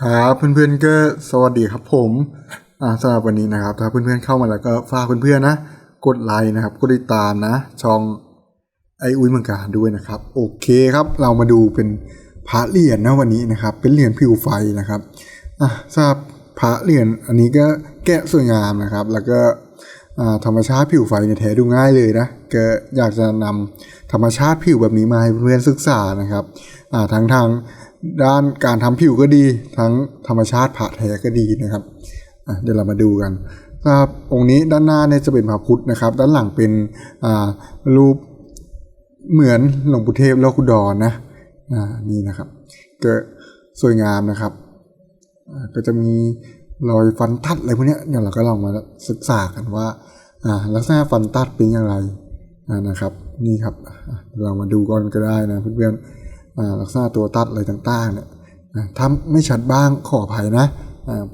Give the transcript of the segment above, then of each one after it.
ครับเพื่อนๆก็สวัสดีครับผมอ่าสำหรับวันนี้นะครับ ถ้าเพื่อนๆเข้ามาแล้วก็ฝากเพื่อนๆนะ กดไลค์นะครับ กดติดตามนะ ช่องไออุ้ยมืองการด้วยนะครับ โอเคครับ เรามาดูเป็นพระเหรียญนะวันนี้นะครับ เป็นเหรียญผิวไฟนะครับอะทราบพระเหรียญอันนี้ก็แกะสวยงามนะครับ แล้วก็อ่าธรรมชาติผิวไฟเนี่ยแท้ดูง่ายเลยนะก็อยากจะนำธรรมชาติผิวแบบนี้มาให้เพื่อนๆศึกษานะครับอ่าทั้งทาง ด้านการทำผิวก็ดี ทั้งธรรมชาติผ่าแท้ก็ดีนะครับเดี๋ยวเรามาดูกันครับองค์นี้ด้านหน้าเนี่ยจะเป็นพระพุทธนะครับ ด้านหลังเป็นรูปเหมือนหลวงปู่เทพโลกุดรนะนี่นะครับก็สวยงามนะครับ ก็จะมีรอยฟันตัดอะไรพวกนี้เดี๋ยวเราก็ลองมาศึกษากันว่าลักษณะฟันตัดเป็นอย่างไรนะครับ นี่ครับเรามาดูก่อนก็ได้นะเพื่อนๆ ลักษณะตัวตัดอะไรต่างๆเนี่ยถ้าไม่ชัดบ้างขออภัยนะ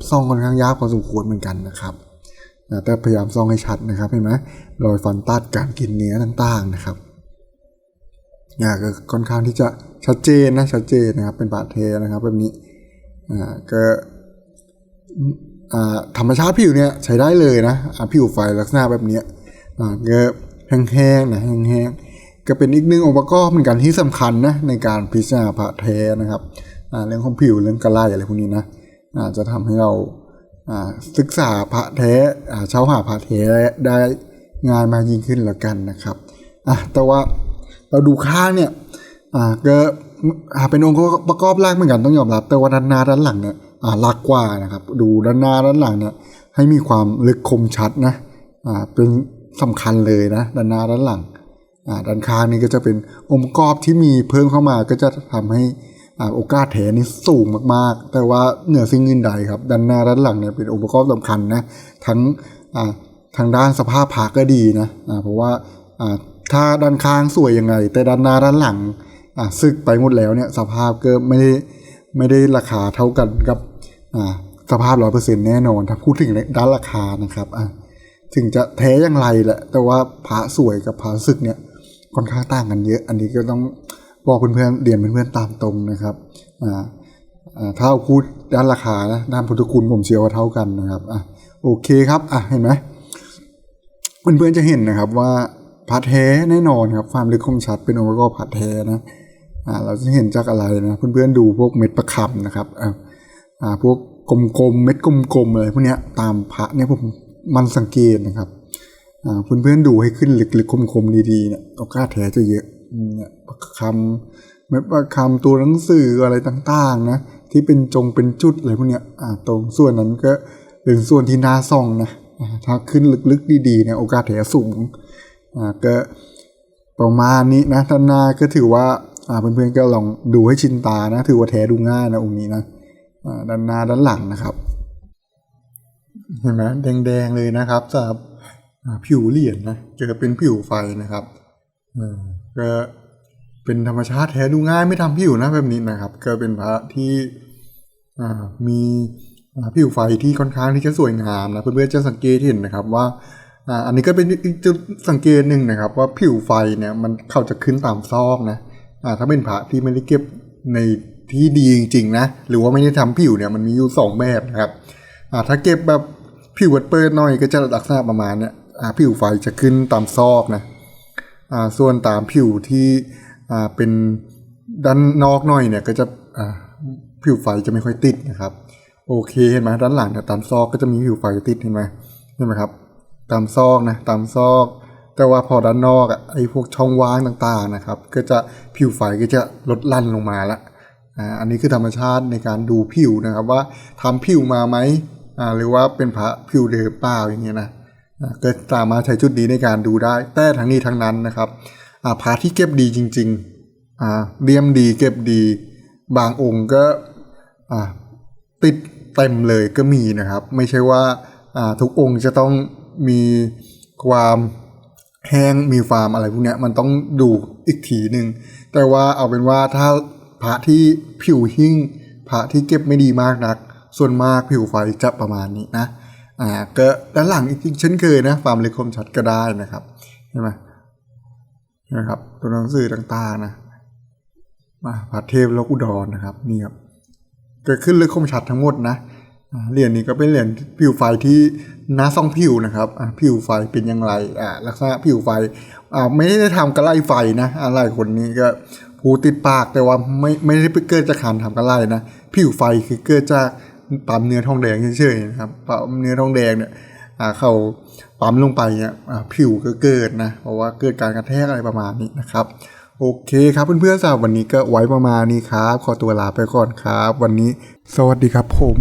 ซ่องค่อนข้างยากพอสมควรเหมือนกันนะครับแต่พยายามซ่องให้ชัดนะครับเห็นไหมรอยฟันตัดการกินเนื้อต่างๆนะครับอ่ก็ค่อนข้างที่จะชัดเจนนะชัดเจนนะครับเป็นบาดเทนะครับแบบนี้ก็ธรรมชาติผิวเนี่ยใช้ได้เลยนะอ่าผิวไฟลักษณะแบบนี้ก็แห้งๆนะแห้งๆ ก็เป็นอีกหนึ่งองค์ประกอบเหมือนกันที่สำคัญนะในการพิจารณาพระเทนะครับเรื่องของผิวเรื่องกระไลอะไรพวกนี้นะอาจะทำให้เราศึกษาพระเทอ่าเช่าหาพระเทได้ง่ายมากยิ่งขึ้นแล้วกันนะครับแต่ว่าเราดูข้างเนี่ยก็เป็นองค์ประกอบแรกเหมือนกันต้องยอมรับ แต่ว่าด้านหน้าด้านหลังเนี่ยอ่าลักกว่านะครับ ดูด้านหน้าด้านหลังเนี่ยให้มีความลึกคมชัดนะเป็นสำคัญเลยนะด้านหน้าด้านหลัง ด้านข้างนี่ก็จะเป็นองค์ประกอบที่มีเพิ่มเข้ามาก็จะทำให้อ่าโอกาสแถนี่สูงมากๆ แต่ว่าเหนือสิ่งอื่นใดครับด้านหน้าด้านหลังเนี่ยเป็นองค์ประกอบสำคัญนะทั้งทางด้านสภาพผาก็ดีนะเพราะว่าถ้าด้านข้างสวยยังไง แต่ด้านหน้าด้านหลังซึกไปหมดแล้วเนี่ยสภาพก็ไม่ได้ไม่ได้ราคาเท่ากันกับสภาพร้อยเปอร์เซ็นแน่นอน ถ้าพูดถึงด้านราคานะครับถึงจะแท้อย่างไรแหละแต่ว่าพระสวยกับพระซึกเนี่ย ค่อนข้างต่างกันเยอะ อันนี้ก็ต้องบอกเพื่อนๆเรียนเพื่อนๆตามตรงนะครับอ่าอ่าถ้าเอาพูดด้านราคานะด้านพุทธคุณผมเชื่อว่าเท่ากันนะครับอะโอเคครับอะเห็นไหมเพื่อนๆจะเห็นนะครับว่าพัดแท้แน่นอนครับความลึกคมชัดเป็นองค์ประกอบพัดแท้นะอ่าเราจะเห็นจากอะไรนะเพื่อนๆดูพวกเม็ดประคำนะครับอ่าอ่าพวกกลมๆเม็ดกลมๆอะไรพวกเนี้ยตามพระเนี่ยผมมันสังเกตนะครับ เพื่อนๆดูให้ขึ้นลึกๆคมๆดีๆเนี่ยโอกาสแท้จะเยอะเนี่ยประคำเม็ดประคำตัวหนังสืออะไรต่างๆนะที่เป็นจงเป็นจุดอะไรพวกเนี้ยอ่าตรงส่วนนั้นก็เป็นส่วนที่น่าส่องนะถ้าขึ้นลึกๆดีๆเนี่ยโอกาสแถสูงอ่าก็ประมาณนี้นะท่านนาก็ถือว่าอ่าเพื่อนๆก็ลองดูให้ชินตานะ ถือว่าแท้ดูง่ายนะองค์นี้นะอ่าด้านหน้าด้านหลังนะครับ เห็นไหมแดงๆเลยนะครับสำหรับ ผิวเหรียญนะจะเป็นผิวไฟนะครับก็เป็นธรรมชาติแท้ดูง่ายไม่ทำผิวนะแบบนี้นะครับ ก็เป็นพระที่มีผิวไฟที่ค่อนข้างที่จะสวยงามนะเพื่อนๆจะสังเกตเห็นนะครับว่าอันนี้ก็เป็นอีกจุดสังเกตหนึ่งนะครับ ว่าผิวไฟเนี่ยมันเข้าจะขึ้นตามซอกนะถ้าเป็นพระที่ไม่ได้เก็บในที่ดีจริงๆนะหรือว่าไม่ได้ทำผิวเนี่ยมันมีอยู่สองแบบนะครับถ้าเก็บแบบผิวเปิดๆหน่อยก็จะลักษณะประมาณเนี่ย ผิวไฟจะขึ้นตามซอกนะส่วนตามผิวที่เป็นด้านนอกหน่อยเนี่ยก็จะผิวไฟจะไม่ค่อยติดนะครับ โอเคเห็นไหมด้านหลังเนี่ยตามซอกก็จะมีผิวไฟติดเห็นไหมเห็นไหมครับ ตามซอกนะตามซอก แต่ว่าพอด้านนอกอะไอ้พวกช่องว่างต่างๆนะครับ ก็จะผิวไฟก็จะลดลั่นลงมาละอันนี้คือธรรมชาติในการดูผิวนะครับว่าทำผิวมาไหมหรือว่าเป็นพระผิวเดิมเปล่าอย่างเงี้ยนะ ก็สามารถใช้ชุดนี้ในการดูได้ แต่ทั้งนี้ทั้งนั้นนะครับอาพาที่เก็บดีจริงๆเลี่ยมดีเก็บดี บางองค์ก็ติดเต็มเลยก็มีนะครับ ไม่ใช่ว่าทุกองค์จะต้องมีความแห้งมีความอะไรพวกนี้มันต้องดูอีกทีหนึ่งแต่ว่าเอาเป็นว่าถ้าพระที่ผิวหิ้งพระที่เก็บไม่ดีมากนัก ส่วนมากผิวไฟจะประมาณนี้นะ อ่าก็ด้านหลังอีกเช่นเคยนะความเล็กคมชัดก็ได้นะครับใช่ไหมใช่ไหมครับตัวหนังสือต่างๆนะมาพระเทพลกอุดรนะครับนี่ครับเกิดขึ้นเลึกคมชัดทั้งหมดนะเหรียญนี้ก็เป็นเหรียญผิวไฟที่น้าซ่องผิวนะครับผิวไฟเป็นอย่างไรอ่าลักษณะผิวไฟอ่าไม่ได้ทำกระไลไฟนะอะไรคนนี้ก็พูติดปากแต่ว่าไม่ไม่ได้เกิดจากการทำกระไลนะผิวไฟคือเกิดจาก ปั๊มเนื้อทองแดงเฉยๆนะครับปั๊มเนื้อทองแดงเนี่ยเขาปั๊มลงไปเนี่ยผิวก็เกิดนะเพราะว่าเกิดการกระแทกอะไรประมาณนี้นะครับโอเคครับเพื่อนๆสำหรับวันนี้ก็ไว้ประมาณนี้ครับ ขอตัวลาไปก่อนครับ วันนี้ สวัสดีครับผม